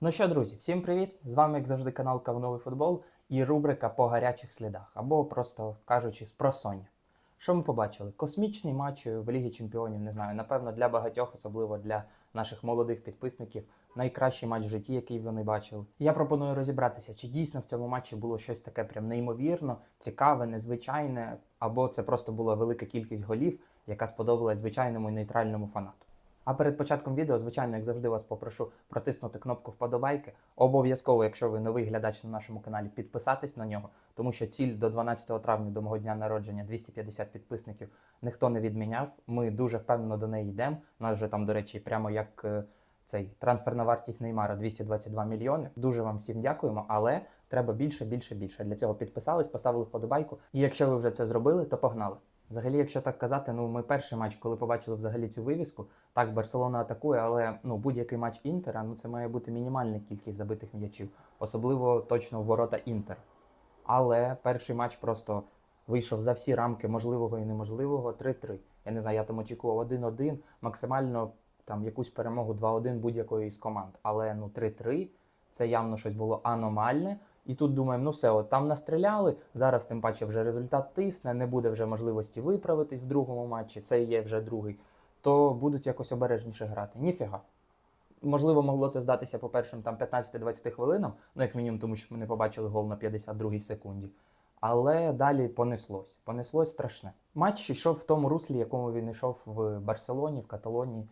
Ну що, друзі, всім привіт! З вами, як завжди, канал Кавновий футбол і рубрика по гарячих слідах, або просто кажучи, з просоння. Що ми побачили? Космічний матч в Лігі Чемпіонів, не знаю, напевно, для багатьох, особливо для наших молодих підписників, найкращий матч в житті, який вони бачили. Я пропоную розібратися, чи дійсно в цьому матчі було щось таке прям неймовірно, цікаве, незвичайне, або це просто була велика кількість голів, яка сподобалась звичайному нейтральному фанату. А перед початком відео, звичайно, як завжди, вас попрошу протиснути кнопку вподобайки. Обов'язково, якщо ви новий глядач на нашому каналі, підписатись на нього, тому що ціль до 12 травня, до мого дня народження, 250 підписників, ніхто не відміняв. Ми дуже впевнено до неї йдемо. Нас вже там, до речі, прямо як е, цей трансферна вартість Неймара 222 мільйони. Дуже вам всім дякуємо, але треба більше, більше, більше. Для цього підписались, поставили вподобайку. І якщо ви вже це зробили, то погнали. Взагалі, якщо так казати, ну ми перший матч, коли побачили взагалі цю вивіску, так Барселона атакує, але ну будь-який матч Інтера, ну це має бути мінімальна кількість забитих м'ячів, особливо точно ворота Інтер. Але перший матч просто вийшов за всі рамки можливого і неможливого 3-3. Я не знаю, я там очікував 1-1, максимально там якусь перемогу 2-1 будь-якої із команд. Але ну 3-3 це явно щось було аномальне. І тут думаємо, ну все, от там настріляли. Зараз тим паче вже результат тисне, не буде вже можливості виправитись в другому матчі. Це є вже другий. То будуть якось обережніше грати. Ніфіга. Можливо, могло це здатися по першим там 15-20 хвилинам, ну як мінімум, тому що ми не побачили гол на 52-й секунді. Але далі понеслось. Понеслось страшне. Матч йшов в тому руслі, якому він йшов в Барселоні, в Каталонії.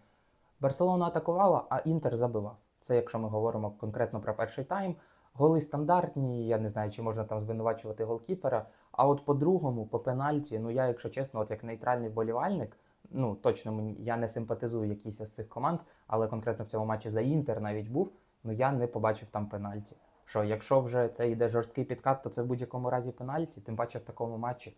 Барселона атакувала, а Інтер забивав. Це якщо ми говоримо конкретно про перший тайм. Голи стандартні, я не знаю, чи можна там звинувачувати голкіпера. А от по-другому, по пенальті, ну я, якщо чесно, от як нейтральний вболівальник, ну точно мені я не симпатизую якійсь з цих команд, але конкретно в цьому матчі за Інтер навіть був, ну я не побачив там пенальті. Що якщо вже це йде жорсткий підкат, то це в будь-якому разі пенальті, тим паче в такому матчі.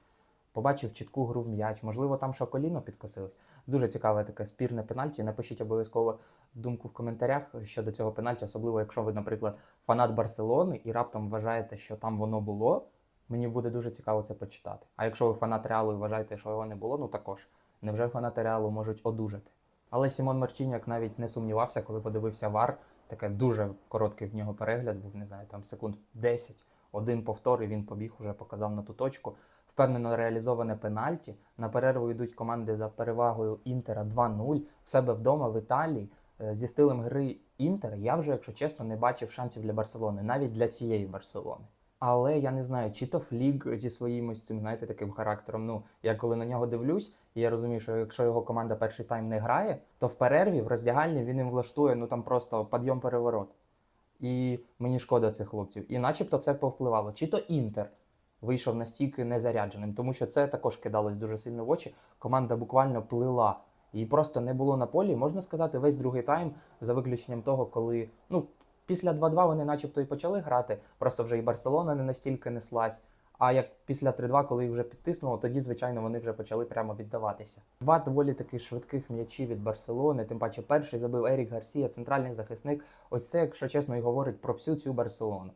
Побачив чітку гру в м'яч, можливо, там що коліно підкосилось. Дуже цікаве таке спірне пенальті. Напишіть обов'язково думку в коментарях щодо цього пенальті, особливо якщо ви, наприклад, фанат Барселони і раптом вважаєте, що там воно було. Мені буде дуже цікаво це почитати. А якщо ви фанат реалу і вважаєте, що його не було, ну також невже фанати реалу можуть одужати? Але Сімон Марчиняк навіть не сумнівався, коли подивився вар. Таке дуже короткий в нього перегляд був, не знаю, там секунд 10, один повтор, і він побіг, уже показав на ту точку. Впевнено реалізоване пенальті. На перерву йдуть команди за перевагою Інтера 2-0 в себе вдома в Італії. Е, Зі стилем гри Інтера я вже, якщо чесно, не бачив шансів для Барселони, навіть для цієї Барселони. Але я не знаю, чи то Флік зі своїм ось цим, знаєте, таким характером. Ну, я коли на нього дивлюсь, і я розумію, що якщо його команда перший тайм не грає, то в перерві, в роздягальні він їм влаштує ну там просто підйом переворот. І мені шкода цих хлопців. І начебто це повпливало. Чи то Інтер вийшов настільки незарядженим, тому що це також кидалось дуже сильно в очі. Команда буквально плила. Її просто не було на полі. Можна сказати, весь другий тайм, за виключенням того, коли ну після 2-2 вони начебто і почали грати. Просто вже і Барселона не настільки неслась. А як після 3-2, коли їх вже підтиснуло, тоді, звичайно, вони вже почали прямо віддаватися. Два доволі таки швидких м'ячі від Барселони. Тим паче, перший забив Ерік Гарсія, центральний захисник. Ось це, якщо чесно, і говорить про всю цю Барселону.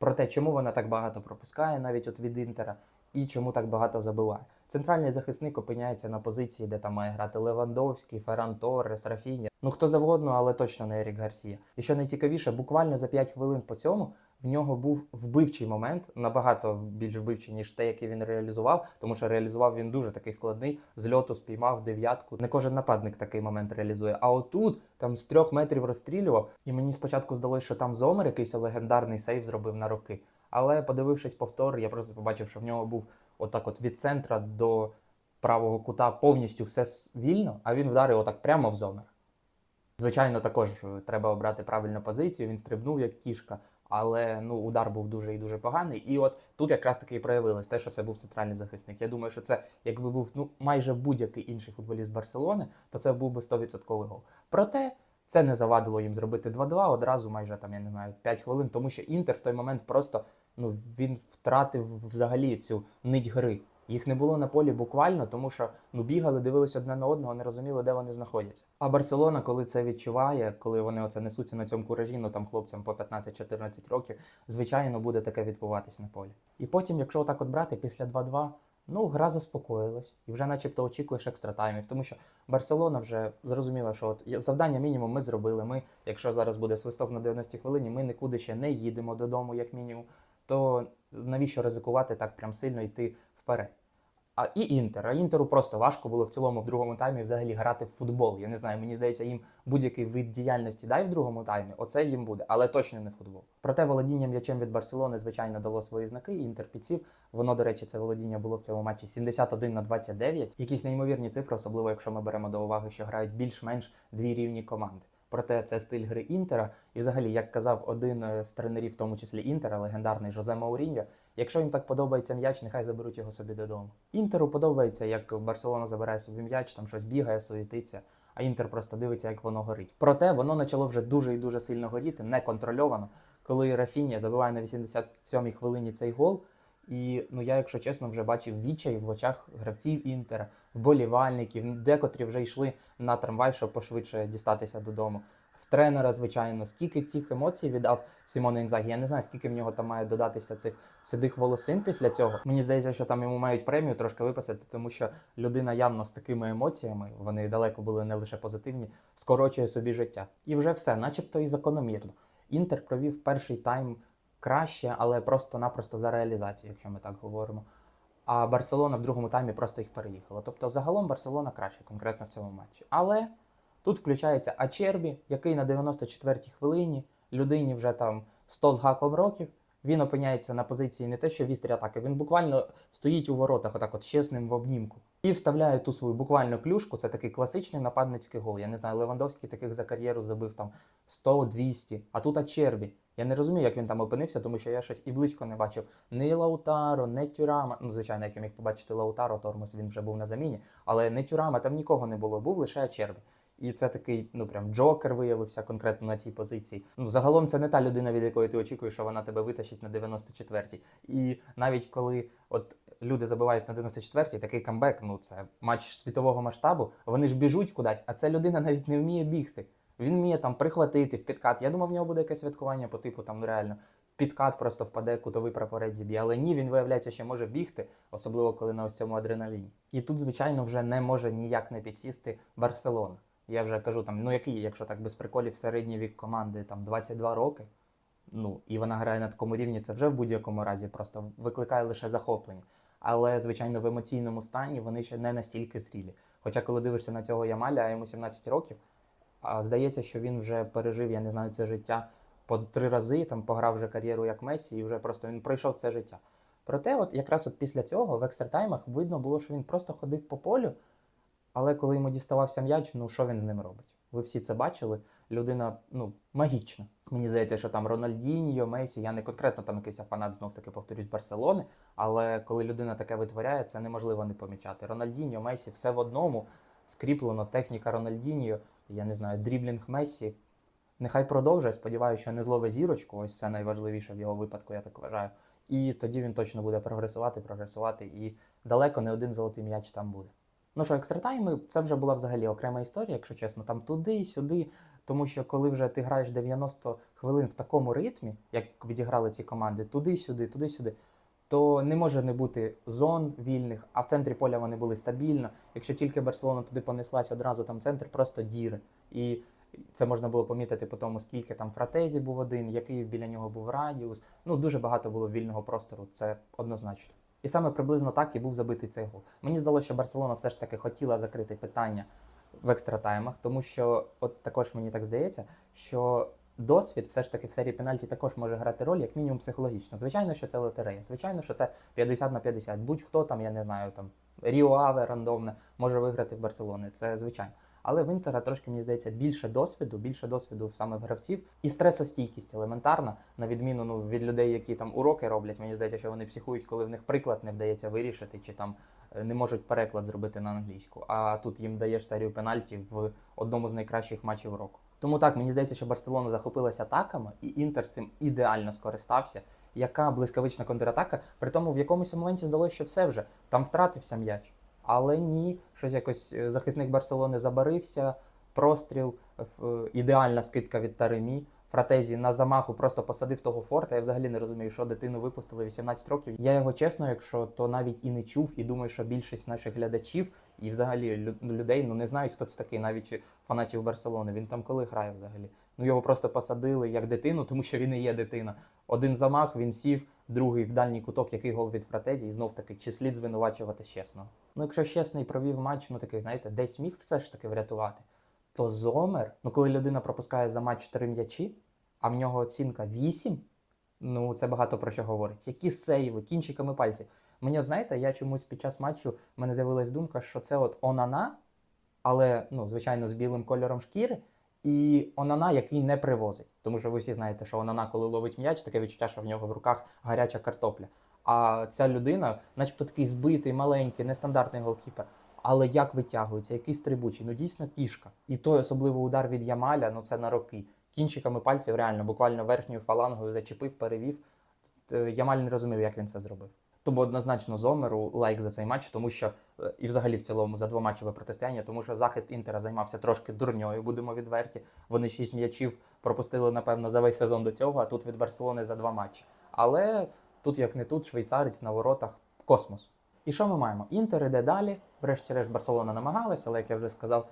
Про те, чому вона так багато пропускає, навіть от від Інтера, і чому так багато забиває. Центральний захисник опиняється на позиції, де там має грати Левандовський, Ферран Торрес, Рафіня. Ну хто завгодно, але точно не Ерік Гарсія. І що найцікавіше, буквально за 5 хвилин по цьому в нього був вбивчий момент, набагато більш вбивчий, ніж те, який він реалізував, тому що реалізував він дуже такий складний. З льоту спіймав дев'ятку. Не кожен нападник такий момент реалізує. А отут там з трьох метрів розстрілював, і мені спочатку здалося, що там Зомер якийсь легендарний сейв зробив на роки. Але подивившись повтор, я просто побачив, що в нього був отак, от від центра до правого кута повністю все вільно, а він вдарив отак прямо в Зомер. Звичайно, також е, треба обрати правильну позицію. Він стрибнув як кішка, але ну удар був дуже і дуже поганий. І от тут якраз таки і проявилось те, що це був центральний захисник. Я думаю, що це якби був ну майже будь-який інший футболіст Барселони, то це був би 100% гол. Проте це не завадило їм зробити 2-2 одразу, майже там я не знаю 5 хвилин, тому що Інтер в той момент просто ну він втратив взагалі цю нить гри. Їх не було на полі буквально, тому що ну бігали, дивилися одне на одного, не розуміли, де вони знаходяться. А Барселона, коли це відчуває, коли вони оце несуться на цьому куражі, ну там хлопцям по 15-14 років, звичайно, буде таке відбуватись на полі. І потім, якщо отак от брати після 2-2, Ну, гра заспокоїлась, і вже начебто очікуєш екстра таймів, тому що Барселона вже зрозуміла, що от завдання мінімум ми зробили. Ми, якщо зараз буде свисток на 90-й хвилині, ми нікуди ще не їдемо додому, як мінімум. То навіщо ризикувати так прям сильно йти вперед? А і Інтер. А Інтеру просто важко було в цілому в другому таймі взагалі грати в футбол. Я не знаю, мені здається, їм будь-який вид діяльності дай в другому таймі, оце їм буде, але точно не футбол. Проте володіння м'ячем від Барселони, звичайно, дало свої знаки. Інтер підсів. Воно, до речі, це володіння було в цьому матчі 71 на 29. Якісь неймовірні цифри, особливо якщо ми беремо до уваги, що грають більш-менш дві рівні команди. Проте це стиль гри Інтера. І взагалі, як казав один е, з тренерів, в тому числі Інтера, легендарний Жозе Мауріньо, якщо їм так подобається м'яч, нехай заберуть його собі додому. Інтеру подобається, як Барселона забирає собі м'яч, там щось бігає, суетиться, а Інтер просто дивиться, як воно горить. Проте воно почало вже дуже і дуже сильно горіти, неконтрольовано, коли Рафінія забиває на 87-й хвилині цей гол. І ну я, якщо чесно, вже бачив відчай в очах гравців Інтера, вболівальників, декотрі вже йшли на трамвай, щоб пошвидше дістатися додому. В тренера, звичайно, скільки цих емоцій віддав Сімон Інзагі. Я не знаю, скільки в нього там має додатися цих сидих волосин після цього. Мені здається, що там йому мають премію трошки виписати, тому що людина явно з такими емоціями, вони далеко були не лише позитивні, скорочує собі життя. І вже все, начебто і закономірно. Інтер провів перший тайм краще, але просто-напросто за реалізацію, якщо ми так говоримо. А Барселона в другому таймі просто їх переїхала. Тобто, загалом Барселона краще конкретно в цьому матчі. Але тут включається Ачербі, який на 94-й хвилині людині вже там 100 з гаком років. Він опиняється на позиції не те, що вістрі атаки, він буквально стоїть у воротах, отак от чесним в обнімку. І вставляє ту свою буквально клюшку. Це такий класичний нападницький гол. Я не знаю, Левандовський таких за кар'єру забив там 100-200. А тут Ачербі. Я не розумію, як він там опинився, тому що я щось і близько не бачив ні Лаутаро, ні Тюрама. Ну, звичайно, як я міг побачити Лаутаро, Тормос він вже був на заміні, але не Тюрама, там нікого не було, був лише Ачербі. І це такий, ну прям джокер виявився конкретно на цій позиції. Ну загалом це не та людина, від якої ти очікуєш, що вона тебе витащить на 94-й. І навіть коли от люди забивають на 94-й, такий камбек, ну це матч світового масштабу. Вони ж біжуть кудись, а ця людина навіть не вміє бігти. Він вміє там прихватити в підкат. Я думав, в нього буде якесь святкування по типу там ну реально. Підкат просто впаде, кутовий прапорець зіб'є. Але ні, він виявляється, ще може бігти, особливо коли на ось цьому адреналіні. І тут, звичайно, вже не може ніяк не підсісти Барселона. Я вже кажу там, ну який, якщо так без приколів, середній вік команди там 22 роки. Ну і вона грає на такому рівні, це вже в будь-якому разі просто викликає лише захоплення. Але, звичайно, в емоційному стані вони ще не настільки зрілі. Хоча, коли дивишся на цього Ямаля, а йому 17 років, а здається, що він вже пережив, я не знаю, це життя по три рази, там пограв вже кар'єру як Месі, і вже просто він пройшов це життя. Проте, от якраз от після цього в екстратаймах видно було, що він просто ходив по полю, але коли йому діставався м'яч, ну що він з ним робить? Ви всі це бачили. Людина ну, магічна. Мені здається, що там Рональдіньо, Месі, я не конкретно там якийсь фанат, знов таки повторюсь, Барселони, але коли людина таке витворяє, це неможливо не помічати. Рональдіньо, Месі, все в одному скріплено, техніка Рональдіньо, я не знаю, дріблінг Месі. Нехай продовжує, сподіваюся, що не злове зірочку. Ось це найважливіше в його випадку, я так вважаю. І тоді він точно буде прогресувати, прогресувати, і далеко не один золотий м'яч там буде. Ну що, екстратайми, це вже була взагалі окрема історія, якщо чесно, там туди, сюди. Тому що коли вже ти граєш 90 хвилин в такому ритмі, як відіграли ці команди, туди-сюди, туди-сюди, то не може не бути зон вільних, а в центрі поля вони були стабільно. Якщо тільки Барселона туди понеслась, одразу там центр просто діри. І це можна було помітити по тому, скільки там фратезі був один, який біля нього був радіус. Ну дуже багато було вільного простору, це однозначно. І саме приблизно так і був забитий цей гол. Мені здалося, що Барселона все ж таки хотіла закрити питання в екстратаймах, тому що, от також мені так здається, що досвід все ж таки в серії пенальті також може грати роль, як мінімум психологічно. Звичайно, що це лотерея. Звичайно, що це 50 на 50. Будь-хто там, я не знаю, там Ріо Аве рандомне може виграти в Барселони. Це звичайно. Але в Інтера трошки, мені здається, більше досвіду, більше досвіду саме в гравців і стресостійкість елементарна, на відміну ну, від людей, які там уроки роблять. Мені здається, що вони психують, коли в них приклад не вдається вирішити, чи там е, не можуть переклад зробити на англійську. А тут їм даєш серію пенальті в одному з найкращих матчів року. Тому так, мені здається, що Барселона захопилася атаками, і Інтер цим ідеально скористався. Яка блискавична контратака, при тому в якомусь моменті здалося, що все вже там втратився м'яч. Але ні, щось якось е, захисник Барселони забарився, простріл, в- ідеальна скидка від Таремі. Фратезі на замаху просто посадив того форта. Я взагалі не розумію, що дитину випустили 18 років. Я його чесно, якщо то навіть і не чув, і думаю, що більшість наших глядачів і взагалі лю- людей ну не знають, хто це такий, навіть фанатів Барселони. Він там коли грає взагалі. Ну його просто посадили як дитину, тому що він і є дитина. Один замах, він сів, другий в дальній куток, який гол від Фратезі, і знов таки, чи слід звинувачувати чесно. Ну, якщо чесний провів матч, ну такий, знаєте, десь міг все ж таки врятувати. То Зомер, ну коли людина пропускає за матч 4 м'ячі, а в нього оцінка 8, ну це багато про що говорить. Які сейви, кінчиками пальців. Мені, знаєте, я чомусь під час матчу в мене з'явилась думка, що це от Онана, але, ну, звичайно, з білим кольором шкіри, і Онана, який не привозить. Тому що ви всі знаєте, що Онана, коли ловить м'яч, таке відчуття, що в нього в руках гаряча картопля. А ця людина, начебто такий збитий, маленький, нестандартний голкіпер. Але як витягується, який стрибучий, ну дійсно кішка. І той особливий удар від Ямаля, ну це на роки. Кінчиками пальців реально, буквально верхньою фалангою зачепив, перевів. Т- Ямаль не розумів, як він це зробив. Тому однозначно Зомеру лайк за цей матч, тому що е, і взагалі в цілому за двоматчеве протистояння, тому що захист Інтера займався трошки дурньою, будемо відверті. Вони шість м'ячів пропустили, напевно, за весь сезон до цього, а тут від Барселони за два матчі. Але тут, як не тут, швейцарець на воротах космос. І що ми маємо? Інтер іде далі. Врешті-решт Барселона намагалась, але як я вже сказав,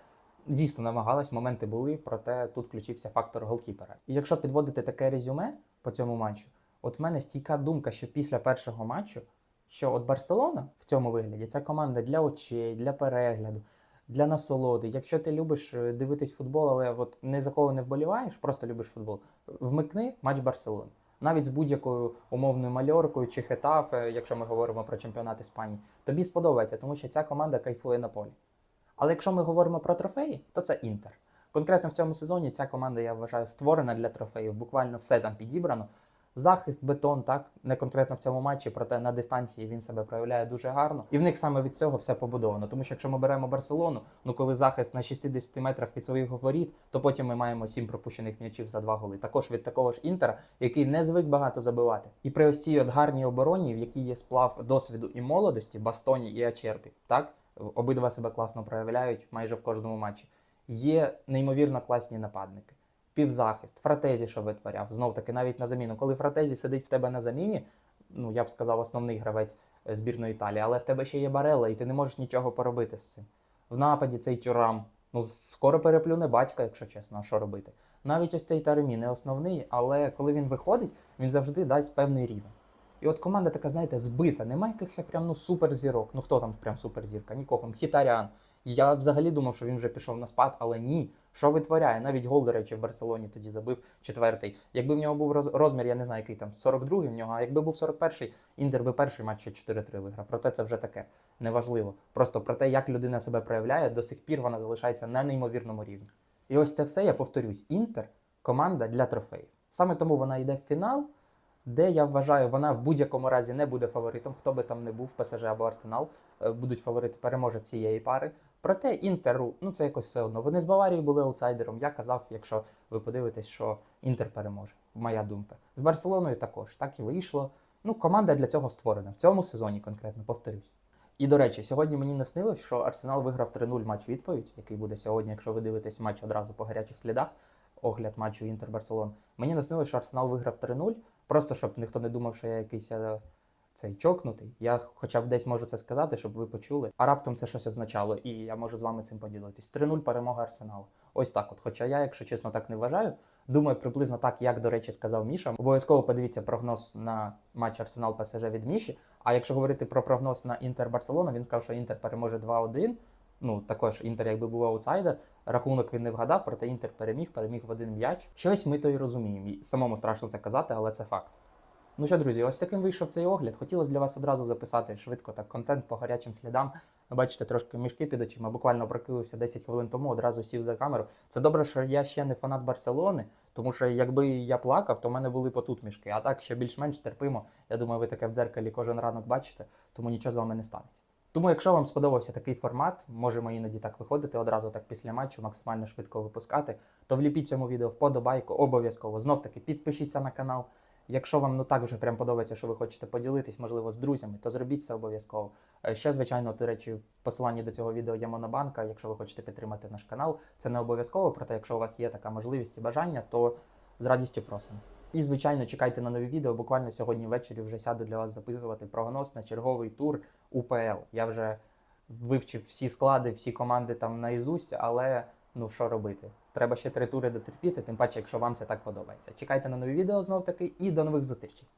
дійсно намагалась, моменти були, проте тут включився фактор голкіпера. І якщо підводити таке резюме по цьому матчу, от в мене стійка думка, що після першого матчу, що от Барселона в цьому вигляді це команда для очей, для перегляду, для насолоди. Якщо ти любиш е, дивитись футбол, але от не за кого не вболіваєш, просто любиш футбол, вмикни матч Барселони. Навіть з будь-якою умовною мальоркою чи хетафе, якщо ми говоримо про чемпіонат Іспанії, тобі сподобається, тому що ця команда кайфує на полі. Але якщо ми говоримо про трофеї, то це Інтер. Конкретно в цьому сезоні ця команда, я вважаю, створена для трофеїв. Буквально все там підібрано. Захист, бетон, так, не конкретно в цьому матчі, проте на дистанції він себе проявляє дуже гарно. І в них саме від цього все побудовано. Тому що якщо ми беремо Барселону, ну коли захист на 60 метрах від своїх воріт, то потім ми маємо 7 пропущених м'ячів за два голи. Також від такого ж інтера, який не звик багато забивати. І при ось цій от гарній обороні, в якій є сплав досвіду і молодості, Бастоні і Ачерпі, так обидва себе класно проявляють майже в кожному матчі. Є неймовірно класні нападники. Півзахист, Фратезі, що витворяв, знов таки навіть на заміну. Коли Фратезі сидить в тебе на заміні, ну я б сказав, основний гравець е, збірної Італії, але в тебе ще є Барела, і ти не можеш нічого поробити з цим. В нападі цей тюрам. Ну, скоро переплюне батька, якщо чесно, а що робити. Навіть ось цей Таремі не основний, але коли він виходить, він завжди дасть певний рівень. І от команда така, знаєте, збита, немає якихось прям ну суперзірок. Ну хто там прям суперзірка? Нікого. Мхітарян. Я взагалі думав, що він вже пішов на спад, але ні. Що витворяє? Навіть гол, до речі, в Барселоні тоді забив четвертий. Якби в нього був розмір, я не знаю, який там 42-й в нього, а якби був 41-й, Інтер би перший матч 4-3 виграв. Проте це вже таке неважливо. Просто про те, як людина себе проявляє, до сих пір вона залишається на неймовірному рівні. І ось це все, я повторюсь, Інтер команда для трофеїв. Саме тому вона йде в фінал, де я вважаю, вона в будь-якому разі не буде фаворитом, хто би там не був, ПСЖ або Арсенал, е, будуть фаворити, переможе цієї пари. Проте Інтеру, ну це якось все одно. Вони з Баварії були аутсайдером. Я казав, якщо ви подивитесь, що Інтер переможе, моя думка. З Барселоною також так і вийшло. Ну, команда для цього створена в цьому сезоні конкретно, повторюсь. І до речі, сьогодні мені наснилось, що Арсенал виграв 3-0 матч відповідь, який буде сьогодні, якщо ви дивитесь матч одразу по гарячих слідах, огляд матчу Інтер Барселон. Мені наснилось, що Арсенал виграв 3-0, просто щоб ніхто не думав, що я якийсь е, цей чокнутий. Я хоча б десь можу це сказати, щоб ви почули. А раптом це щось означало, і я можу з вами цим поділитись. 3-0 перемога Арсеналу. Ось так от. Хоча я, якщо чесно, так не вважаю. Думаю, приблизно так, як, до речі, сказав Міша. Обов'язково подивіться прогноз на матч Арсенал ПСЖ від Міші. А якщо говорити про прогноз на Інтер Барселона, він сказав, що Інтер переможе 2-1. Ну, також Інтер, якби був аутсайдер, рахунок він не вгадав, проте Інтер переміг, переміг в один м'яч. Щось ми то й розуміємо. І самому страшно це казати, але це факт. Ну що, друзі, ось таким вийшов цей огляд. Хотілося для вас одразу записати швидко так контент по гарячим слідам. Бачите, трошки мішки під очима. Буквально прокинувся 10 хвилин тому, одразу сів за камеру. Це добре, що я ще не фанат Барселони, тому що якби я плакав, то в мене були потут мішки. А так ще більш-менш терпимо. Я думаю, ви таке в дзеркалі кожен ранок бачите, тому нічого з вами не станеться. Тому, якщо вам сподобався такий формат, можемо іноді так виходити, одразу так після матчу, максимально швидко випускати, то вліпіть цьому відео вподобайку, обов'язково. Знов таки підпишіться на канал. Якщо вам ну так вже прям подобається, що ви хочете поділитись, можливо, з друзями, то зробіть це обов'язково. Е, Ще, звичайно, до речі, в посиланні до цього відео є монобанка. Якщо ви хочете підтримати наш канал, це не обов'язково. Проте, якщо у вас є така можливість і бажання, то з радістю просимо. І, звичайно, чекайте на нові відео. Буквально сьогодні ввечері вже сяду для вас записувати прогноз на черговий тур УПЛ. Я вже вивчив всі склади, всі команди там наізусть, але ну що робити? Треба ще три тури дотерпіти, тим паче, якщо вам це так подобається. Чекайте на нові відео знов таки і до нових зустрічей.